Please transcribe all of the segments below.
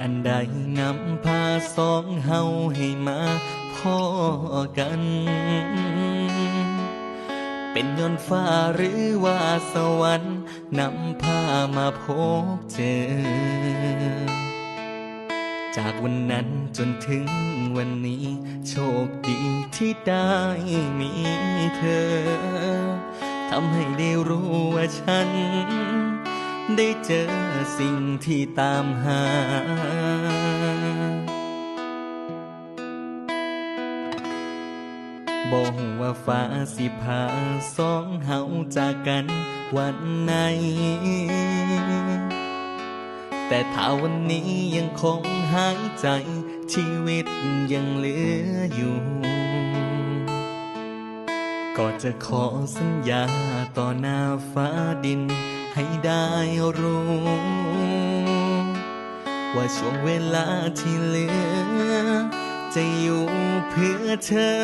อันใดนำพาสองเฮาให้มาพ่อกัน เป็นยนฟ้าหรือว่าสวรรค์นำพามาพบเจอ จากวันนั้นจนถึงวันนี้ โชคดีที่ได้มีเธอทำให้ได้รู้ว่าฉัน ได้เจอสิ่งที่ตามหา บอกว่าฟ้าสิพาสองเฮาจากกันวันไหน แต่ถ้าวันนี้ยังคงหายใจชีวิตยังเหลืออยู่ ก็จะขอสัญญาต่อหน้าฟ้าดิน ให้ได้รู้ ว่าช่วงเวลาที่เหลือ จะอยู่เพื่อเธอ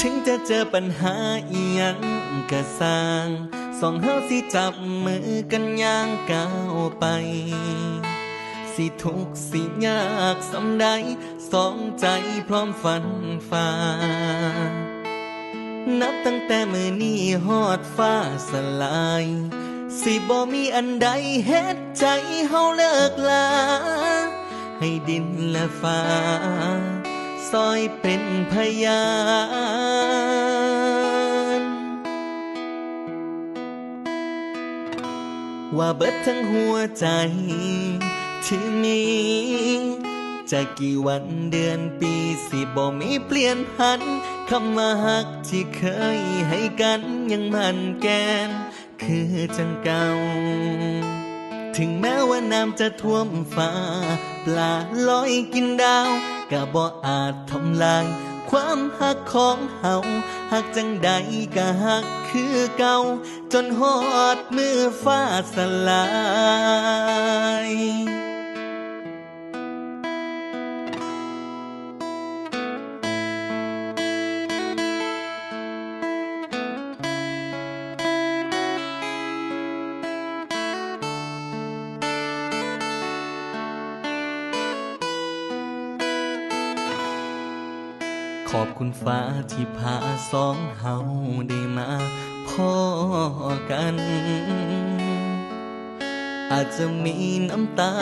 ถึงจะเจอปัญหาอีหยังก็สร้าง สองเฮาสิจับมือกันย่างก้าวไป สิทุกสิยากสำใดสองใจพร้อมฝันฝ่านับตั้งแต่มือนี้ฮอดฟ้าสลาย สิบ่มีอันใดเฮ็ดใจเฮาเลิกลา ให้ดินและฟ้า ซอยเป็นพยานว่าเบิดทั้งหัวใจ ที่มีจะกี่วันเดือนปีสิบ่มีเปลี่ยนพันคำว่าฮักที่เคยให้กันยังมันแกน คือจังเก่า ถึงแม้ว่าน้ำจะท่วมฟ้า ปลาลอยกินดาวก็บ่อาจทำลาย ความหักของเฮาหักจังใดก็หักคือเก่า จนฮอดมือฟ้าสลาย อบคุณฟ้าที่พาสองเฮาได้มาพ่อกัน อาจจะมีน้ำตา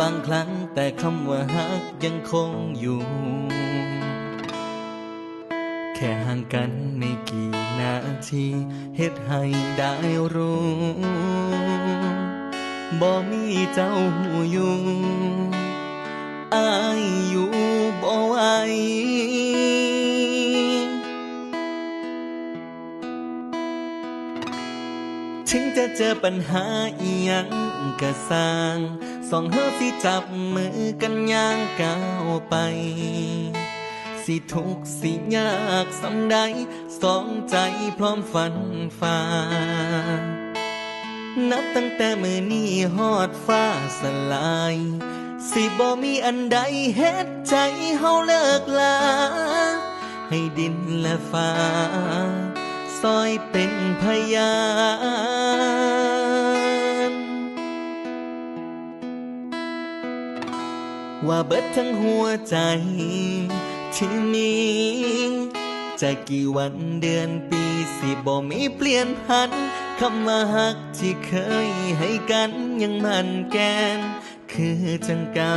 บางครั้ง แต่คำว่าฮักยังคงอยู่ แค่ห่างกันไม่กี่นาทีเฮ็ดให้ได้รู้บ่มีเจ้าหูอยู่อายอยู่บ่ไหว ถึงจะเจอปัญหาอีหยังก็สร้าง สองเฮาสิจับมือกันย่างก้าวไป สิทุกสิยากสำใด สองใจพร้อมฝันฝ่านับตั้งแต่มือนี้ฮอดฟ้าสลาย สิบ่มีอันใดเฮ็ดใจเฮาเลิกลา ให้ดินและฟ้า ซอยเป็นพยานว่าเบิดทั้งหัวใจที่มีจะกี่วันเดือนปีสิบ่มีเปลี่ยนพันคำว่าฮักที่เคยให้กันยังมันแกน คือจังเก่า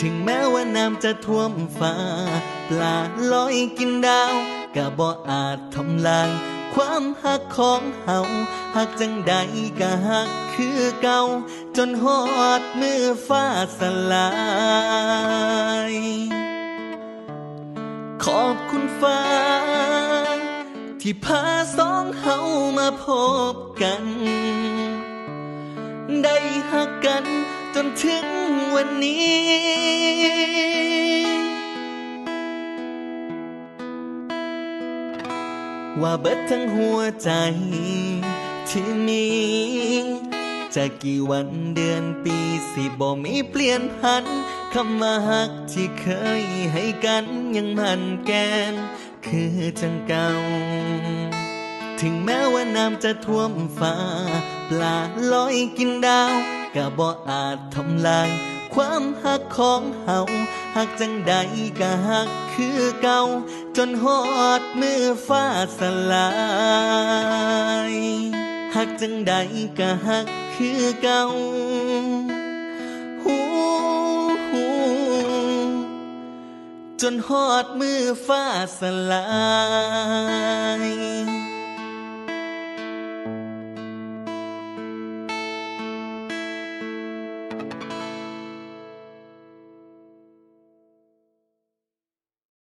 ถึงแม้ว่าน้ำจะท่วมฟ้า ปลาลอยกินดาว ก็บ่อาจทำลาย ความหักของเฮาหักจังใดก็หักคือเก่า จนฮอดมือฟ้าสลาย ขอบคุณฟ้า ที่พาสองเฮามาพบกัน ได้หักกันจนถึงวันนี้ ว่าเบิดทั้งหัวใจที่มีจะกี่วันเดือนปีสิบ่มีเปลี่ยนพันคำว่าฮักที่เคยให้กันยังมันแกน คือจังเก่า ถึงแม้ว่าน้ำจะท่วมฟ้า ปลาลอยกินดาวก็บ่อาจทำลาย ความหักของเฮาหักจังใดก็หักคือเก่า จนหอดมือฟ้าสลายหักจังใดก็หักคือเก่าหูหูจนหอดมือฟ้าสลาย